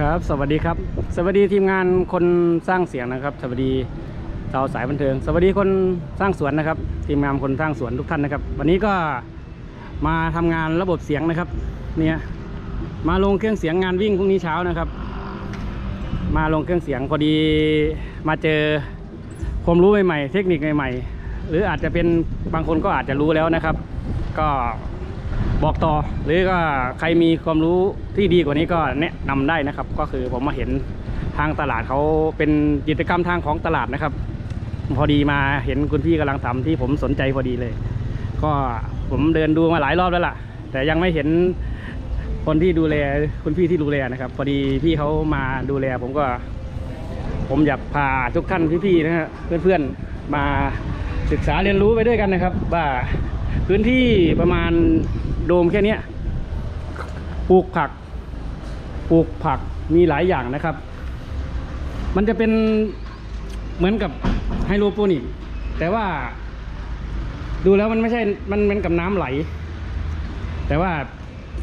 ครับ สวัสดีครับ สวัสดีทีมงานคนสร้างเสียงนะครับ สวัสดีชาวสายบันเทิง สวัสดีคนสร้างสวนนะครับ ทีมงานคนสร้างสวนทุกท่านนะครับ วันนี้ก็มาทำงานระบบเสียงนะครับ เนี่ยมาลงเครื่องเสียงงานวิ่งพรุ่งนี้เช้านะครับ มาลงเครื่องเสียงพอดีมาเจอความรู้ใหม่ๆ เทคนิคใหม่ๆ หรืออาจจะเป็นบางคนก็อาจจะรู้แล้วนะครับ ก็ บอกต่อหรือก็ใครมีความรู้ที่ดีกว่านี้ก็แนะนำได้นะครับ ก็คือผมมาเห็นทางตลาดเขาเป็นกิจกรรมทางของตลาดนะครับ พอดีมาเห็นคุณพี่กำลังทำที่ผมสนใจพอดีเลย ก็ผมเดินดูมาหลายรอบแล้วล่ะ แต่ยังไม่เห็นคนที่ดูแลคุณพี่ที่ดูแลนะครับ พอดีพี่เขามาดูแล ผมก็ ผมอยากพาทุกท่านพี่ๆนะฮะเพื่อนๆมาศึกษาเรียนรู้ไปด้วยกันนะครับ ว่าพื้นที่ประมาณ โดมแค่นี้ปลูกผัก ปลูกผักมีหลายอย่างนะครับ มันจะเป็นเหมือนกับไฮโดรโปนิก แต่ว่า ดูแล้วมันไม่ใช่ มันเหมือนกับน้ำไหล แต่ว่า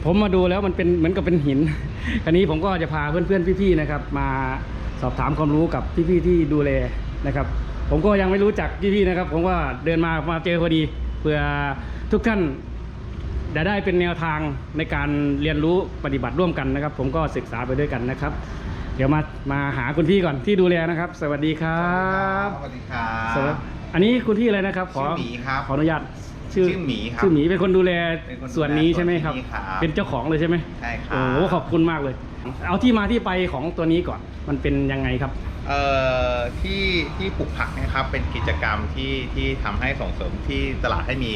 ผมมาดูแล้วมันเป็นเหมือนกับเป็นหิน คราวนี้ผมก็จะพาเพื่อนๆพี่ๆนะครับ มาสอบถามความรู้กับพี่ๆที่ดูแลนะครับ ผมก็ยังไม่รู้จักพี่ๆนะครับ ผมก็เดินมามาเจอพอดีเพื่อทุกท่าน จะได้เป็นแนวทางในการเรียนรู้ปฏิบัติร่วมกันนะครับ ผมก็ศึกษาไปด้วยกันนะครับ เดี๋ยวมามาหาคุณพี่ก่อนที่ดูแลนะครับ สวัสดีครับสวัสดีครัสวัสบดีอันนี้คุณพี่อะไรนะครับ ขอชื่อหมีครับขออนุญาตชื่อหมีครับชื่อหมีเป็นคนดูแลเป็นคนดูแลส่วนนี้ใช่ไหมครับส่วนนี้ครับ เป็นเจ้าของเลยใช่ไหมใช่ครับโอ้โหขอบคุณมากเลย เอาที่มาที่ไปของตัวนี้ก่อนมันเป็นยังไงครับเอ่อที่ที่ปลูกผักเนะครับเป็นกิจกรรมที่ที่ทำให้ส่งเสริมที่ตลาดให้มี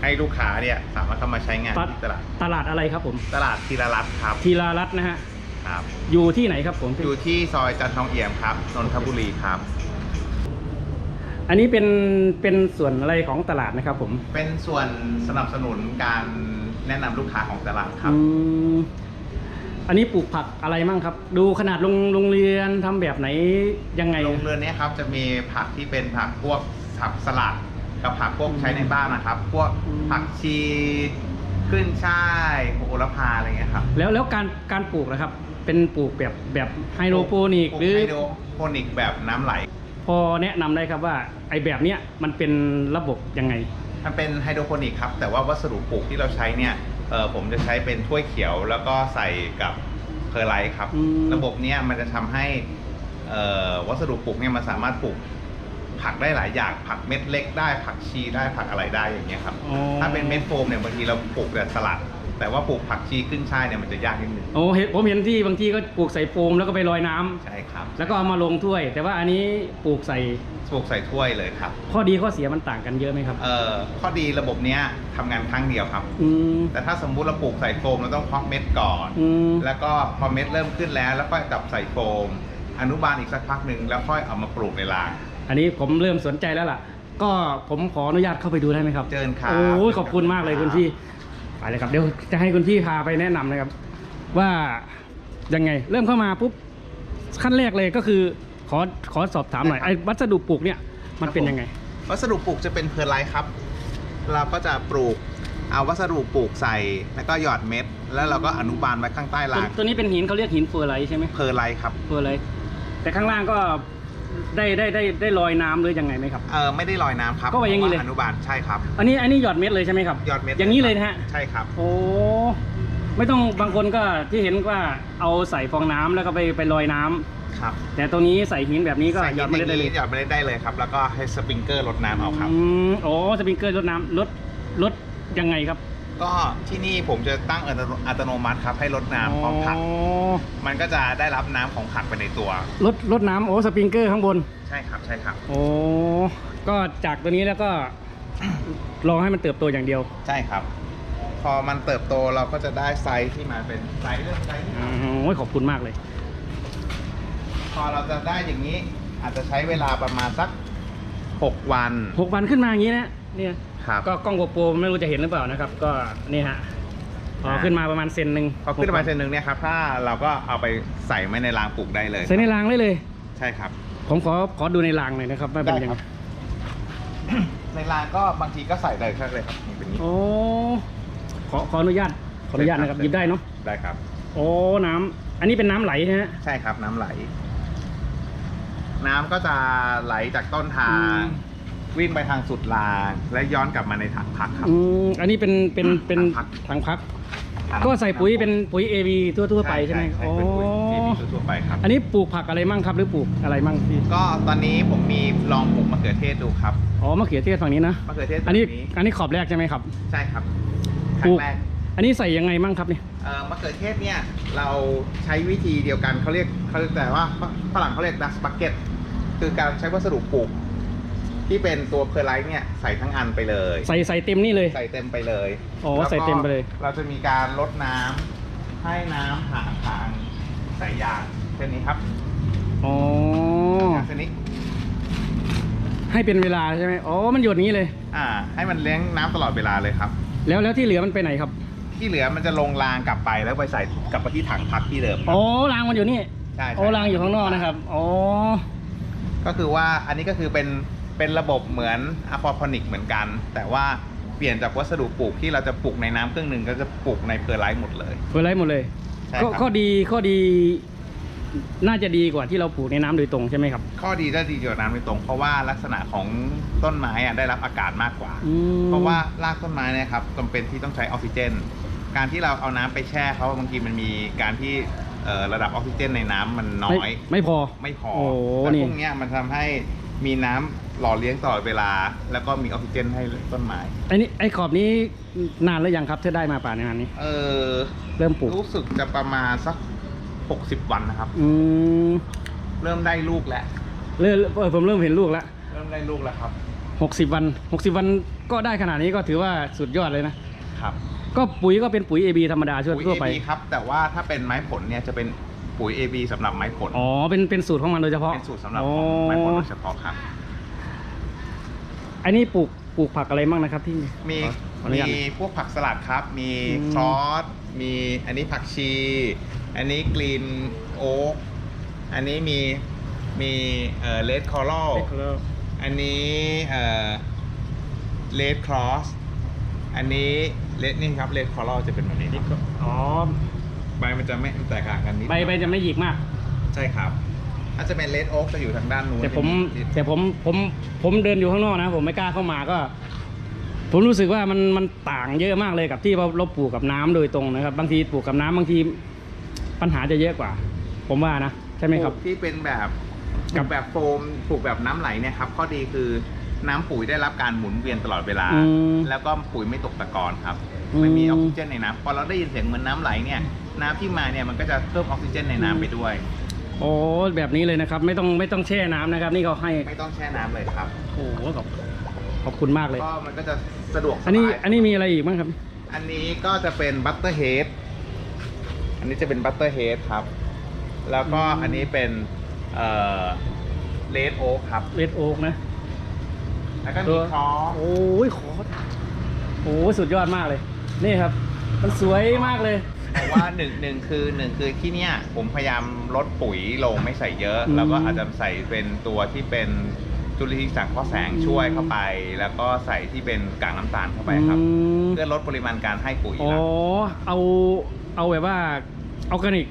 ให้ลูกค้าเนี่ยสามารถเข้ามาใช้งานตที่ตลาด ตลาดอะไรครับผม ตลาดธีรรัตน์ครับทีรารัตน์นะฮะ ครับ อยู่ที่ไหนครับผม อยู่ที่ซอยจันทองเอี่ยมครับนนทบุรีครับ อันนี้เป็น เป็นส่วนอะไรของตลาดนะครับผมเป็นส่วนสนับสนุนการแนะนำลูกค้าของตลาดครับ อืมอันนี้ปลูกผักอะไรมั่งครับ ดูขนาดโรงโรงเรียนทำแบบไหนยังไง โรงเรือนเนี้ครับจะมีผักที่เป็นผักพวกผักสลัด กับผักพวกใช้ในบ้านนะครับ พวกผักชีขึ้นช่ายโหระพาอะไรเงี้ยครับแล้วแล้วการการปลูกนะครับ เป็นปลูกแบบแบบไฮโดรโปนิกปลูหรือไฮโดรโปนิกแบบน้ำไหล พอแนะนำได้ครับว่าไอ้แบบเนี้ยมันเป็นระบบยังไง มันเป็นไฮโดรโปนิกครับ แต่ว่าวัสดุปลูกที่เราใช้เนี่ยเออผมจะใช้เป็นถ้วยเขียวแล้วก็ใส่กับเพอร์ไลท์ครับ อืม ระบบเนี้ยมันจะทำให้เอ่อวัสดุปลูกเนี่ยมันสามารถปลูก ผักได้หลายอย่าง ผักเม็ดเล็กได้ ผักชีได้ผักอะไรได้อย่างเงี้ยครับ อ๋อ ถ้าเป็นเม็ดโฟมเนี่ยบางทีเราปลูกแต่สลัด แต่ว่าปลูกผักชีขึ้นช่ายเนี่ยมันจะยากนิดนึงโอ้เห็นผมเห็นที่บางที่ก็ปลูกใส่โฟมแล้วก็ไปลอยน้ำใช่ครับแล้วก็เอามาลงถ้วย แต่ว่าอันนี้ปลูกใส่ปลูกใส่ถ้วยเลยครับ ข้อดีข้อเสียมันต่างกันเยอะไหมครับ เอ่อข้อดีระบบเนี้ยทำงานครั้งเดียวครับ อืมแต่ถ้าสมมุติเราปลูกใส่โฟมเราต้องเพาะเม็ดก่อน อืมแล้วก็พอเม็ดเริ่มขึ้นแล้ว แล้วก็กลับใส่โฟม อนุบาลอีกสักพักหนึ่งแล้วค่อยเอามาปลูกในราง อันนี้ผมเริ่มสนใจแล้วล่ะ ก็ผมขออนุญาตเข้าไปดูได้ไหมครับเชิญครับโอ้ยขอบคุณมากเลยคุณพี่ไปเลยครับเดี๋ยวจะให้คุณพี่พาไปแนะนำนะครับ ว่ายังไง เริ่มเข้ามาปุ๊บขั้นแรกเลยก็คือขอขอสอบถามหน่อยไอ้วัสดุปลูกเนี่ยมันเป็นยังไง วัสดุปลูกจะเป็นเพอร์ไลท์ครับ เราก็จะปลูกเอาวัสดุปลูกใส่แล้วก็หยอดเม็ด แล้วเราก็อนุบาลไว้ข้างใต้ตัวรางตัวนี้เป็นหินเขาเรียกหินเฟอร์ไลท์ใช่ไหมเพอร์ไลท์ครับเฟอร์ไลท์แต่ข้างล่างก็ ได้ได้ได้ได้ลอยน้ำหรือยังไงไหมครับ เออไม่ได้ลอยน้ำครับก็ไว้อย่างนี้เลย พระอนุบาลใช่ครับ อันนี้อันนี้หยอดเม็ดเลยใช่ไหมครับหยอดเม็ดอย่างนี้เลยนะฮะ ใช่ครับ โอ้ไม่ต้องบางคนก็ที่เห็นว่าเอาใส่ฟองน้ำแล้วก็ไปไปลอยน้ำครับแต่ตัวนี้ใส่หินแบบนี้ก็ใส่หหยยออดดเมเม็ล็ดดได้เลย หยอดเม็ดได้เลยครับ แล้วก็ให้สปริงเกอร์รดน้ำเอาครับ อืมโอ้สปริงเกอร์ลดน้ำลดลดยังไงครับ ก็ที่นี่ผมจะตั้งอัตโนอัตโนมัติครับให้รดน้ำพร้อมผักอ๋อมันก็จะได้รับน้ำของผักไปในตัวลดลดน้ำโอ้สปริงเกอร์ข้างบน ใช่ครับใช่ครับ โอ้ก็จากตัวนี้แล้วก็รอให้มันเติบโตอย่างเดียว ใช่ครับ พอมันเติบโตเราก็จะได้ไซส์ที่มันเป็นไซส์เรื่องไซส์ที่อืมโอ้ยขอบคุณมากเลย พอเราจะได้อย่างนี้อาจจะใช้เวลาประมาณสัก6วันหกวันขึ้นมาอย่างนี้นะเนี่ย ครับก็กล้องโกโปรไม่รู้จะเห็นหรือเปล่านะครับ ก็นี่ฮะพออ่าขึ้นมาประมาณเซนหนึ่งพอขึ้นมาเซนหนึ่งเนี่ยครับถ้าเราก็เอาไปใส่ไว้ในรางปลูกได้เลยใส่ในรางได้เลย ใช่ครับ ผมขอขอดูในรางหน่อยนะครับว่าเป็นยังไงในรางก็บางทีก็ใส่ได้ครับเลยครับนี่เป็นอย่างนี้โอ้ขอขออนุญาตขออนุญาตนะครับหยิบได้เนาะได้ครับ โอ้น้ำอันนี้เป็นน้ำไหลนะฮะใช่ครับน้ำไหล น้ำก็จะไหลจากต้นทางอืม วิ่งไปทางสุดรางและย้อนกลับมาในถังพักครับ อืมอันนี้เป็นเป็นเป็นถังพัก ถังพักถังก็ใส่ปุ๋ยเป็นปุ๋ย AB ทั่วๆไปใช่ไหมใช่อ๋อเป็นปุ๋ยเคมีทั่วๆไปครับ อันนี้ปลูกผักอะไรมั่งครับ หรือปลูกอะไรมั่งพี่ก็ตอนนี้ผมมีลองปลูกมะเขือเทศดูครับอ๋อมะเขือเทศฝั่งนี้นะมะเขือเทศอันนี้แบบนี้อันนี้ขอบแรกใช่ไหมครับ ใช่ครับคปลูรั้กงแรกอันนี้ใส่ยังไงมั่งครับเนี่ยเอ่อมะเขือเทศเนี่ยเราใช้วิธีเดียวกันเขาเรียกเขาเรียกแต่ว่าฝรั่งเขาเรียกดัสบักเก็ตคือการใช้วัสดุปลูก ที่เป็นตัวเพอร์ไลท์เนี่ยใส่ทั้งอันไปเลย ใส่ใส่เต็มนี่เลย ใส่เต็มไปเลยอ๋อแล้วก็ใส่เต็มไปเลย เราจะมีการลดน้ำให้น้ำผ่านทางสายยางเช่นนี้ครับอ๋อยางเช่นนี้ ให้เป็นเวลาใช่ไหมอ๋อมันหยดนี้เลย อ่า ให้มันเลี้ยงน้ำตลอดเวลาเลยครับ แล้วแล้วที่เหลือมันไปไหนครับที่เหลือมันจะลงรางกลับไปแล้วไปใส่กลับไปที่ถังพักที่เดิมครับ อ๋อรางมันอยู่นี่ใช่ใช่โอ้รางอยู่ข้างนอกนะครับอ๋อ ก็คือว่าอันนี้ก็คือเป็น เป็นระบบเหมือนอะควาพอนิกเหมือนกัน แต่ว่าเปลี่ยนจากวัสดุปลูกที่เราจะปลูกในน้ำครึ่งหนึ่งก็จะปลูกในเพอร์ไลท์หมดเลย เฟอร์ไรหมดเลยใช่ก็ครับข้อดีข้อดี น่าจะดีกว่าที่เราปลูกในน้ำโดยตรงใช่ไหมครับ ข้อดีได้ดีกว่าน้ำไม่ตรง เพราะว่าลักษณะของต้นไม้อะได้รับอากาศมากกว่า อืม เพราะว่ารากต้นไม้เนะครับจำเป็นที่ต้องใช้ออกซิเจน การที่เราเอาน้ำไปแช่เขาบางทีมันมีการที่เอ่อระดับออกซิเจนในน้ำมันน้อไม่ยไม่พอ ไม่พอโอ้แต่นี่ พวกเนี้ยมันทำให้มีน้ำ หล่อเลี้ยงตลอดเวลา แล้วก็มีออกซิเจนให้ต้นไม้ ไอ้นี่ไอ้ขอบนี้นานแล้วยังครับที่ได้มาป่านในงานนี้ เออ เริ่มปลูกรู้สึกจะประมาณสัก 60 วันนะครับ อืมเริ่มได้ลูกแล้ว เริ่มเออผมเริ่มเห็นลูกแล้วเริ่มได้ลูกแล้วครับหกสิบวันหกสิบวันก็ได้ขนาดนี้ก็ถือว่าสุดยอดเลยนะครับ ก็ปุ๋ยก็เป็นปุ๋ย AB ธรรมดาช่วยปุ๋ยทั่วไป AB ครับ แต่ว่าถ้าเป็นไม้ผลเนี่ยจะเป็นปุ๋ย AB สำหรับไม้ผล อ๋อ เป็นเป็นสูตรของมันโดยเฉพาะเป็นสูตรสำหรับอ๋อของไม้ผลโดยเฉพาะครับ อันนี้ปลูกปลูกผักอะไรบ้างนะครับที่ มีขออนุญาตมีพวกผักสลัดครับ มีอืมคลอสมีอันนี้ผักชี อันนี้กรีนโอ๊กอันนี้มีมีเอ่อเลดคอรัล อันนี้เอ่อเลดครอสอันนี้เลดนี่ครับเลดคอรัลจะเป็นแบบนี้ครับอ๋อใบมันจะไม่แตกต่างกันนิดใบใบจะไม่หยิกมาก ใช่ครับ ถ้าจะเป็นเลดโอ๊กจะอยู่ทางด้านนู้นแต่ผมจะแต่ผมผมผมเดินอยู่ข้างนอกนะ ผมไม่กล้าเข้ามาก็ ผมรู้สึกว่ามันมันต่างเยอะมากเลยกับที่เราเราปลูกกับน้ำโดยตรงนะครับ บางทีปลูกกับน้ำบางทีปัญหาจะเยอะกว่า ผมว่านะใช่ไหมครับ ปลูกที่เป็นแบบปกัลูบกแบบโฟมปลูกแบบน้ำไหลเนี่ยครับข้อดีคือน้ำปุ๋ยได้รับการหมุนเวียนตลอดเวลา อืมแล้วก็ปุ๋ยไม่ตกตะกอนครับ อืม ไม่มีออกซิเจนในน้ำพอเราได้ยินเสียงเหมือนน้ำไหลเนี่ยน้ำที่มาเนี่ยมันก็จะเพิ่มออกซิเจนในน้ำไปด้วย โอ้แบบนี้เลยนะครับ ไม่ต้องไม่ต้องแช่น้ำนะครับ นี่เขาให้ไม่ต้องแช่น้ำเลยครับ โอ้โหขอบขอบคุณมากเลย ก็มันก็จะสะดวกสบายอันนี้อันนี้มีอะไรอีกบ้างครับ อันนี้ก็จะเป็นบัตเตอร์เฮดอันนี้จะเป็นบัตเตอร์เฮดครับ แล้วก็อืม อันนี้เป็นเอ่อเลดโอ๊กครับเรดโอ๊กนะ แล้วก็ตัมีว คอสโอ้ยขอโอ้ยสุดยอดมากเลย นี่ครับ มันสวยมากเลย เพราะว่าหนึ่งหนึ่งคือหนึ่งคือที่เนี้ยผมพยายามลดปุ๋ยลงไม่ใส่เยอะอืมแล้วก็อาจจะใส่เป็นตัวที่เป็นจุลินทรีย์สังเคราะห์แสงช่วยเข้าไป แล้วก็ใส่ที่เป็นกากน้ำตาลเข้าไปครับ อืม เพื่อลดปริมาณการให้ปุ๋ยอ๋อครับเอา เอาแบบว่าออร์แกนิก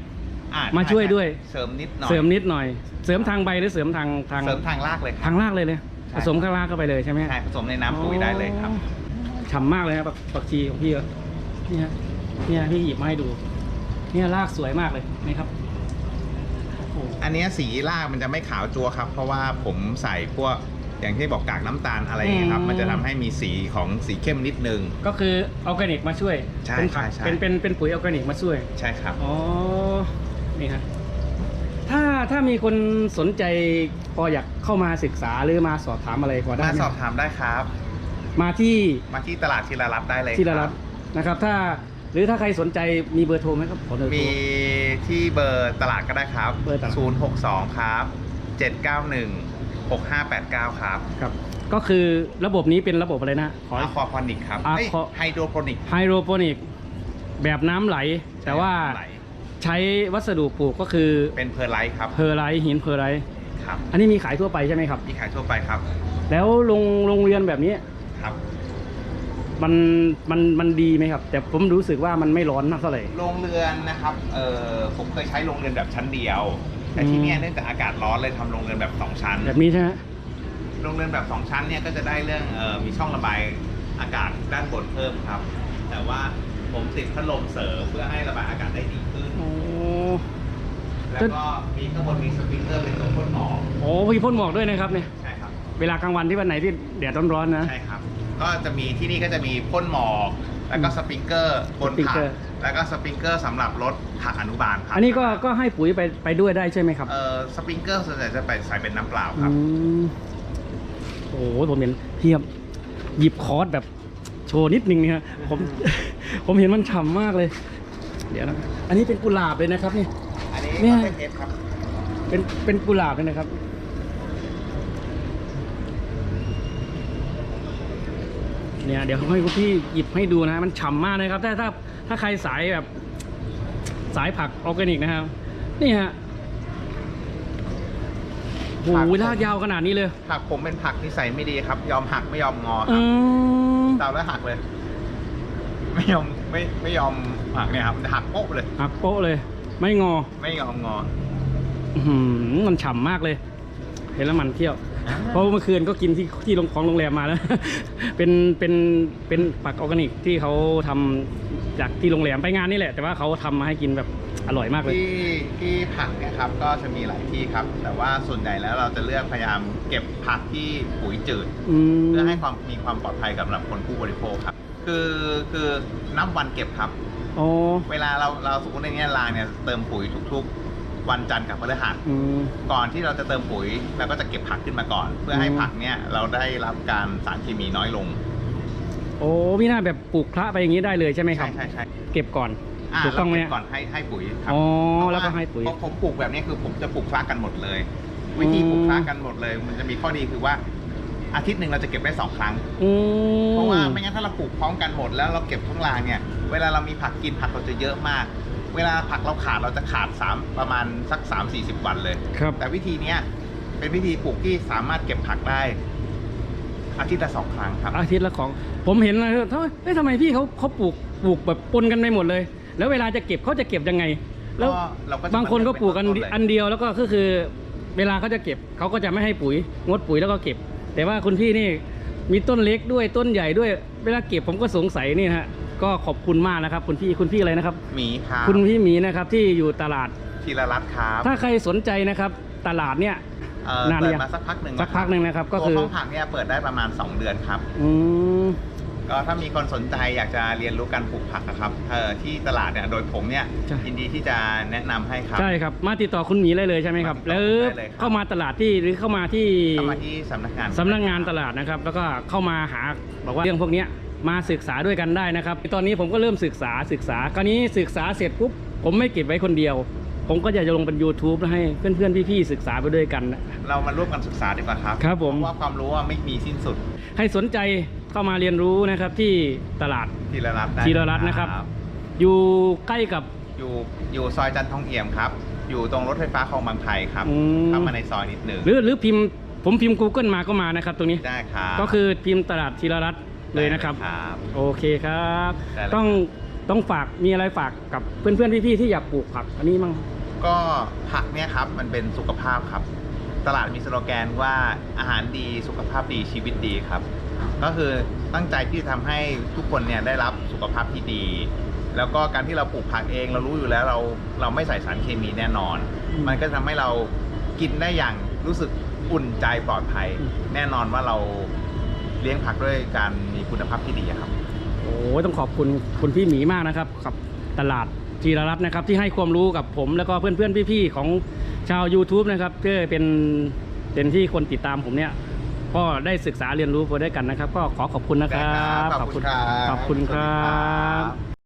อ่มาช่วยด้วย เสริมนิดหน่อยเสริมนิดหน่อย เสริมทางใบหรือเสริมทางทางเสริมทางรากเลยครับ ทางรากเลยเลยใช่ ผสมข้างรากเข้าไปเลยใช่ไหมใช่ผสมในน้ำปุ๋ยได้เลยครับ อ๋อฉ่ำมากเลยนะปักปักชีของพี่ก็เนี่ย เนี่ยพี่หยิบมาให้ดู เนี่ยรากสวยมากเลยนี่ครับโอ้โหอันเนี้ยสีรากมันจะไม่ขาวจัวครับ เพราะว่าผมใส่พวกอย่างที่บอกกากน้ำตาลอะไรอย่างเงี้ยครับ มันจะทำให้มีสีของสีเข้มนิดนึง ก็คือออร์แกนิกมาช่วยใช่เป็นผักใช่ใช่ เป็นเป็นเป็นปุ๋ยออร์แกนิกมาช่วย ใช่ครับ อ๋อ นี่ครับถ้าถ้ามีคนสนใจพออยากเข้ามาศึกษาหรือมาสอบถามอะไรพอได้มาไหมสอบถามได้ครับ มาที่มาที่ตลาดทีละรับได้เลยที่ระครับบนะครับ ถ้า หรือถ้าใครสนใจมีเบอร์โทรไหมครับขอเบอร์โทร มีที่เบอร์ตลาดก็ได้ครับ เบอร์ตลาด 062 ครับ 791 6589 ครับครับ ก็คือระบบนี้เป็นระบบอะไรนะขอ อะควาพอนิกครับ Aqua ไฮโดรโปนิกไฮโดรโปนิกแบบน้ำไหล แต่ว่าใช้วัสดุปลูกก็คือเป็นเพอร์ไลท์ครับเพอร์ไลท์หินเพอร์ไลท์ครับ อันนี้มีขายทั่วไปใช่ไหมครับ มีขายทั่วไปครับ แล้วโรงโรงเรียนแบบนี้ครับ มันมันมันดีไหมครับ แต่ผมรู้สึกว่ามันไม่ร้อนมากเท่าไหร่ โรงเรือนนะครับเออผมเคยใช้โรงเรือนแบบชั้นเดียว แต่ที่เนี่ยเนื่องจากอากาศร้อนเลยทำโรงเรือนแบบสองชั้น แบบนี้ใช่ไหม โรงเรือนแบบสองชั้นเนี่ยก็จะได้เรื่องเออมีช่องระบายอากาศด้านบนเพิ่มครับ แต่ว่าผมติดพัดลมเสริมเพื่อให้ระบายอากาศได้ดีขึ้น โอ้แล้วก็มีข้างบนมีสปริงเกอร์เป็นตัวพ่นหมอกโหมีพ่นหมอกด้วยนะครับเนี่ย ใช่ครับ เวลากลางวันที่วันไหนที่แดดร้อนๆนะ ใช่ครับ ก็จะมีที่นี่ก็จะมีพ่นหมอก แล้วก็สปริงเกอร์บนสปริงผัเกกอร์ แล้วก็สปริงเกอร์สำหรับรถผักอนุบาลครับอันนี้ก็ก็ให้ปุ๋ยไปไปด้วยได้ใช่ไหมครับเอ่อสปริงเกอร์ส่วนใหญ่จะไปใส่เป็นน้ำเปล่าคอืรับ มโอ้โหผมเห็นเทียบหยิบคอร์สแบบโชว์นิดนึงเนี่ยฮะผม ผมเห็นมันฉ่ำมากเลย เดี๋ยวนะอันนี้เป็นกุหลาบเลยนะครับนี่ อันนี้เนี่ยก็เป็นเทปครับเป็นเป็นกุหลาบเลยนะครับ เนี่ยเดี๋ยวให้คุณพี่หยิบให้ดูนะมันฉ่ำมากนะครับถ้าถ้าถ้าใครสายแบบสายผักออร์แกนิกนะครับ นี่ฮะโอ้โหลากยาวขนาดนี้เลย ผักผมเป็นผักนิสัยไม่ดีครับ ยอมหักไม่ยอมงอคอืรับมเตาแล้วหักเลย ไม่ยอมไม่ไม่ยอมหักเนี่ยครับหักโป๊ะเลยหักโป๊ะเลย ไม่งอ ไม่ยอมงออื้อหือมันฉ่ำมากเลย เห็นแล้วมันเที่ยว เพราะเมื่อคืนก็กินที่ที่โรงของโรงแรมมาแล้ว เป็นเป็นเป็นผักออร์แกนิกที่เขาทำจากที่โรงแรมไปงานนี่แหละ แต่ว่าเขาทำมาให้กินแบบอร่อยมากเลย ที่ที่ผักเนี่ยครับก็จะมีหลายที่ครับ แต่ว่าส่วนใหญ่แล้วเราจะเลือกพยายามเก็บผักที่ปุ๋ยจืดอืมเพื่อให้ความมีความปลอดภัยกับสำหรับคนผู้บริโภคครับ คือคือนับวันเก็บครับอ๋อเวลาเราเราสมมติในเนี้ยรางเนี่ยเติมปุ๋ยทุกๆ วันจันทร์กับพฤหัสอืม ก่อนที่เราจะเติมปุ๋ยเราก็จะเก็บผักขึ้นมาก่อน เพื่อให้อืม ผักเนี่ยเราได้รับการสารเคมีน้อยลงโอ้พี่หน้าแบบปลูกพระไปอย่างนี้ได้เลยใช่ไหมครับใช่ใช่ใช่เก็บก่อน อ่าถูกเราต้องไหมเก็บก่อนให้ให้ปุ๋ยครัอ๋อเพราะาแล้วก็ให้ปุ๋ย เพราะผมปลูกแบบนี้คือผมจะปลูกคละกันหมดเลย วิธีปลูกคละกันหมดเลย มันจะมีข้อดีคือว่าอาทิตย์หนึ่งเราจะเก็บได้สองครั้ง อืมเพราะว่าไม่งั้นถ้าเราปลูกพร้อมกันหมดแล้วเราเก็บทั้งรางเนี่ย เวลาเรามีผักกินผักเราจะเยอะมาก เวลาผักเราขาดเราจะขาดสามประมาณสัก 3 4 0 วันเลย ครับ แต่วิธีเนี้ยเป็นวิธีปลูกที่สามารถเก็บผักได้ อาทิตย์ละสองครั้งครับ อาทิตย์ละของ ผมเห็นนะทำไมเอ้ยทำไมพี่เขาเขาปลูกปลูกแบบปนกันไปหมดเลย แล้วเวลาจะเก็บเขาจะเก็บยังไง แล้วก็เราก็จะบางคนก็ปลูกกันเป็นต้นเลย อันเดียวแล้วก็ก็คือ เวลาเขาจะเก็บเขาก็จะไม่ให้ปุ๋ยงดปุ๋ยแล้วก็เก็บ แต่ว่าคุณพี่นี่มีต้นเล็กด้วยต้นใหญ่ด้วย เวลาเก็บผมก็สงสัยนี่นะฮะ ก็ขอบคุณมากนะครับ คุณพี่คุณพี่อะไรนะครับ หมีครับคุณพี่หมีนะครับที่อยู่ตลาดธีรรัตน์ครับถ้าใครสนใจนะครับตลาดเนี่ยเอ่อนานหรืเปิอยัดงมาสักพักหนึ่งสักพักหนึ่งนะครับก็ตัวคือห้องผักเนี่ยเปิดได้ประมาณ 2 เดือนครับ อืม ก็ถ้ามีคนสนใจอยากจะเรียนรู้การปลูกผักนะครับเอ่อที่ตลาดเนี่ยโดยผมเนี่ยใช่ ยินดีที่จะแนะนำให้ครับ ใช่ครับ มาติดต่อคุณหมีได้เลยใช่ไหมครับ มาติดต่แล้อวได้เลยครับ เข้ามาตลาดที่หรือเข้ามาที่เข้ามาที่สำนักงานสำนักงานตลาดนะครับ แล้วก็เข้ามาหาบอกว่าเรื่องพวกเนี้ย มาศึกษาด้วยกันได้นะครับ ตอนนี้ผมก็เริ่มศึกษาศึกษาคราวนี้ศึกษาเสร็จปุ๊บผมไม่เก็บไว้คนเดียว ผมก็อยากจะลงเป็น YouTube แล้วให้เพื่อนๆพี่ๆศึกษาไปด้วยกันนะ เรามาร่วมกันศึกษาดีกว่าครับครับผม เพราะว่าความรู้ว่าไม่มีสิ้นสุดให้สนใจเข้ามาเรียนรู้นะครับที่ตลาดธีรรัตน์ได้ธีรรัตน์นะครับ อยู่ใกล้กับ อยู่อยู่ซอยจันทองเอี่ยมครับ อยู่ตรงรถไฟฟ้าคลองบางไผ่ครับอืม เข้ามาในซอยนิดหนึ่งหรือหรือพิมพ์ผมพิมพ์ Google มาก็มานะครับตรงนี้ ได้ครับก็คือพิมพ์ตลาดธีรรัตน์ เลยนะครับได้ครับ โอเคครับ ได้เลย ต้องต้องฝากมีอะไรฝากกับเพื่อนๆพี่ๆที่อยากปลูกผัก อันนี้มั่งก็ผักเนี่ยครับมันเป็นสุขภาพครับ ตลาดมีสโลแกนว่าอาหารดีสุขภาพดีชีวิตดีครับ ก็คือตั้งใจที่จะทำให้ทุกคนเนี่ยได้รับสุขภาพที่ดี แล้วก็การที่เราปลูกผักเองเรารู้อยู่แล้วเราเราไม่ใส่สารเคมีแน่นอน อืมมันก็จะทำให้เรากินได้อย่างรู้สึกอุ่นใจปลอดภัย อืม แน่นอนว่าเรา เลี้ยงผักด้วยการมีคุณภาพที่ดีอะครับ โอ้ต้องขอบคุณคุณพี่หมีมากนะครับกับตลาดธีรรัตน์นะครับที่ให้ความรู้กับผมแล้วก็เพื่อนๆพี่ๆของชาว YouTube นะครับที่เป็นเป็นที่คนติดตามผมเนี่ยก็ได้ศึกษาเรียนรู้ไปด้วยกันนะครับ ก็ขอขอบคุณนะครับ ได้ครับขอบคุณครับขอบคุณครัสวัสดีครับ บ